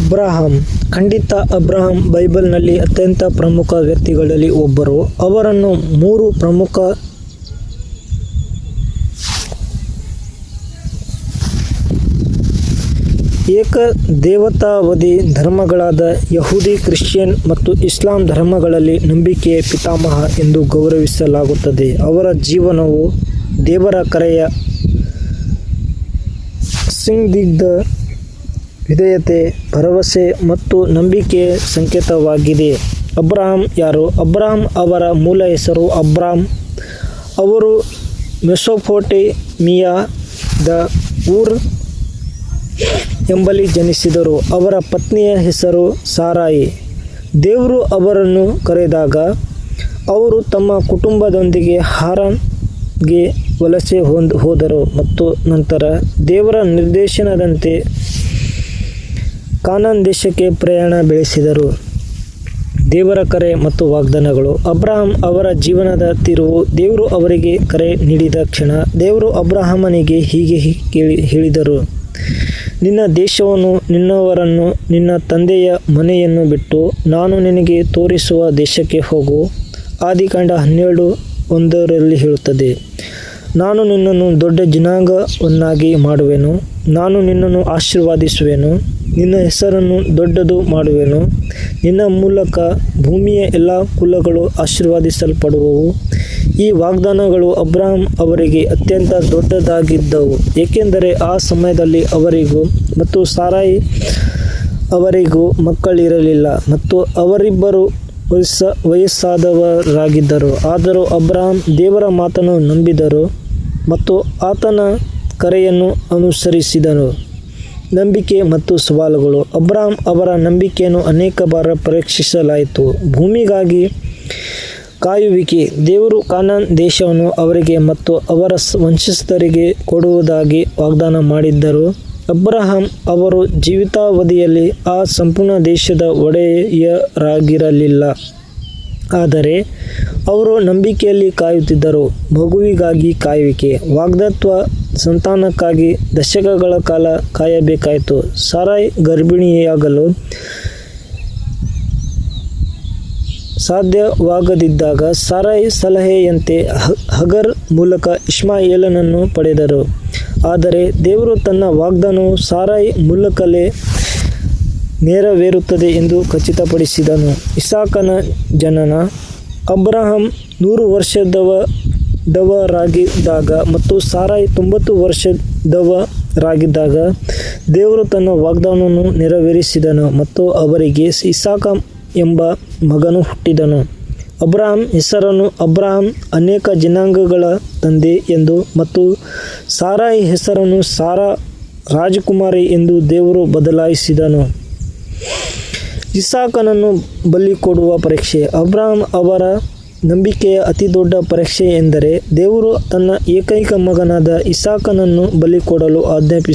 Abraham, ಖಂಡಿತ Abraham ಬೈಬಲ್ನಲ್ಲಿ ಅತ್ಯಂತ ಪ್ರಮುಖ ವ್ಯಕ್ತಿಗಳಲ್ಲಿ ಒಬ್ಬರು. ಅವರನ್ನು ಮೂರು ಪ್ರಮುಖ ಏಕ ದೇವತಾವಧಿ ಧರ್ಮಗಳಾದ ಯಹೂದಿ, ಕ್ರಿಶ್ಚಿಯನ್ ಮತ್ತು ಇಸ್ಲಾಂ ಧರ್ಮಗಳಲ್ಲಿ ನಂಬಿಕೆಯ ಪಿತಾಮಹ ಎಂದು ಗೌರವಿಸಲಾಗುತ್ತದೆ. ಅವರ ಜೀವನವು ದೇವರ ಕರೆಯ ಸಂದಿಗ್ಧ ವಿಧೇಯತೆ, ಭರವಸೆ ಮತ್ತು ನಂಬಿಕೆ ಸಂಕೇತವಾಗಿದೆ. ಅಬ್ರಹಾಂ ಯಾರು? ಅಬ್ರಹಾಂ ಅವರ ಮೂಲ ಹೆಸರು ಅಬ್ರಾಮ್ ಅವರು ಮೆಸೊಪೊಟೇಮಿಯಾದ ಊರ್ ಎಂಬಲ್ಲಿ ಜನಿಸಿದರು. ಅವರ ಪತ್ನಿಯ ಹೆಸರು ಸಾರಾಯಿ. ದೇವರು ಅವರನ್ನು ಕರೆದಾಗ ಅವರು ತಮ್ಮ ಕುಟುಂಬದೊಂದಿಗೆ ಹಾರನ್ಗೆ ವಲಸೆ ಹೊಂದ್, ಹೋದರು ಮತ್ತು ನಂತರ ದೇವರ ನಿರ್ದೇಶನದಂತೆ ಕಾನಾನ್ ದೇಶಕ್ಕೆ ಪ್ರಯಾಣ ಬೆಳೆಸಿದರು. ದೇವರ ಕರೆ ಮತ್ತು ವಾಗ್ದಾನಗಳು. ಅಬ್ರಹಾಂ ಅವರ ಜೀವನದ ತಿರುವು ದೇವರು ಅವರಿಗೆ ಕರೆ ನೀಡಿದ ಕ್ಷಣ ದೇವರು ಅಬ್ರಹಾಮನಿಗೆ ಹೀಗೆ ಕೇಳಿ ಹೇಳಿದರು. ನಿನ್ನ ದೇಶವನ್ನು, ನಿನ್ನವರನ್ನು, ನಿನ್ನ ತಂದೆಯ ಮನೆಯನ್ನು ಬಿಟ್ಟು ನಾನು ನಿನಗೆ ತೋರಿಸುವ ದೇಶಕ್ಕೆ ಹೋಗು. ಆದಿಕಾಂಡ ಹನ್ನೆರಡು ಒಂದರಲ್ಲಿ ಹೇಳುತ್ತದೆ. ನಾನು ನಿನ್ನನ್ನು ದೊಡ್ಡ ಜನಾಂಗವನ್ನಾಗಿ ಮಾಡುವೆನು. ನಾನು ನಿನ್ನನ್ನು ಆಶೀರ್ವಾದಿಸುವೆನು. ನಿನ್ನ ಹೆಸರನ್ನು ದೊಡ್ಡದು ಮಾಡುವೆನು. ನಿನ್ನ ಮೂಲಕ ಭೂಮಿಯ ಎಲ್ಲ ಕುಲಗಳು ಆಶೀರ್ವಾದಿಸಲ್ಪಡುವವು. ಈ ವಾಗ್ದಾನಗಳು ಅಬ್ರಾಹಂ ಅವರಿಗೆ ಅತ್ಯಂತ ದೊಡ್ಡದಾಗಿದ್ದವು, ಏಕೆಂದರೆ ಆ ಸಮಯದಲ್ಲಿ ಅವರಿಗೂ ಮತ್ತು ಸಾರಾಯಿ ಅವರಿಗೂ ಮಕ್ಕಳಿರಲಿಲ್ಲ ಮತ್ತು ಅವರಿಬ್ಬರು ವಯಸ್ಸ, ವಯಸ್ಸಾದವರಾಗಿದ್ದರು. ಆದರೂ ಅಬ್ರಾಹಂ ದೇವರ ಮಾತನ್ನು ನಂಬಿದರು ಮತ್ತು ಆತನ ಕರೆಯನ್ನು ಅನುಸರಿಸಿದನು. ನಂಬಿಕೆ ಮತ್ತು ಸವಾಲುಗಳು. ಅಬ್ರಾಹಂ ಅವರ ನಂಬಿಕೆಯನ್ನು ಅನೇಕ ಬಾರ ಪರೀಕ್ಷಿಸಲಾಯಿತು. ಭೂಮಿಗಾಗಿ ಕಾಯುವಿಕೆ. ದೇವರು ಕಾನಾನ್ ದೇಶವನ್ನು ಅವರಿಗೆ ಮತ್ತು ಅವರ ವಂಶಸ್ಥರಿಗೆ ಕೊಡುವುದಾಗಿ ವಾಗ್ದಾನ ಮಾಡಿದ್ದರು. ಅಬ್ರಹಾಂ ಅವರು ಜೀವಿತಾವಧಿಯಲ್ಲಿ ಆ ಸಂಪೂರ್ಣ ದೇಶದ ಒಡೆಯರಾಗಿರಲಿಲ್ಲ. ಆದರೆ ಅವರು ನಂಬಿಕೆಯಲ್ಲಿ ಕಾಯುತ್ತಿದ್ದರು. ಮಗುವಿಗಾಗಿ ಕಾಯುವಿಕೆ. ವಾಗ್ದತ್ವ ಸಂತಾನಕ್ಕಾಗಿ ದಶಕಗಳ ಕಾಲ ಕಾಯಬೇಕಾಯಿತು. ಸಾರಾಯ್ ಗರ್ಭಿಣಿಯಾಗಲು ಸಾಧ್ಯವಾಗದಿದ್ದಾಗ ಸಾರಾಯ್ ಸಲಹೆಯಂತೆ ಹಗರ್ ಮೂಲಕ ಇಸ್ಮಾಯೇಲನನ್ನು ಪಡೆದರು. ಆದರೆ ದೇವರು ತನ್ನ ವಾಗ್ದಾನವು ಸಾರಾಯ್ ಮೂಲಕಲೇ ನೆರವೇರುತ್ತದೆ ಎಂದು ಖಚಿತಪಡಿಸಿದನು. ಇಸಾಕನ ಜನನ ಅಬ್ರಾಹಂ ನೂರು ವರ್ಷದವದವರಾಗಿದ್ದಾಗ ಮತ್ತು ಸಾರಾಯಿ ತೊಂಬತ್ತು ವರ್ಷದವರಾಗಿದ್ದಾಗ ದೇವರು ತನ್ನ ವಾಗ್ದಾನವನ್ನು ನೆರವೇರಿಸಿದನು ಮತ್ತು ಅವರಿಗೆ ಇಸಾಕ ಎಂಬ ಮಗನು ಹುಟ್ಟಿದನು. ಅಬ್ರಾಹಂ, ಹೆಸರನ್ನು ಅಬ್ರಾಹಂ ಅನೇಕ ಜನಾಂಗಗಳ ತಂದೆ ಎಂದು ಮತ್ತು ಸಾರಾಯಿ ಹೆಸರನ್ನು ಸಾರಾ ರಾಜಕುಮಾರಿ ಎಂದು ದೇವರು ಬದಲಾಯಿಸಿದನು. ಇಸಾಕನನ್ನು ಬಲಿ ಕೊಡುವ ಪರೀಕ್ಷೆ. ಅಬ್ರಾಹಂ ಅವರ ನಂಬಿಕೆಯ ಅತಿದೊಡ್ಡ ಪರೀಕ್ಷೆ ಎಂದರೆ ದೇವರು ತನ್ನ ಏಕೈಕ ಮಗನಾದ ಇಸಾಕನನ್ನು ಬಲಿ ಕೊಡಲು ಆಜ್ಞಾಪಿಸಿ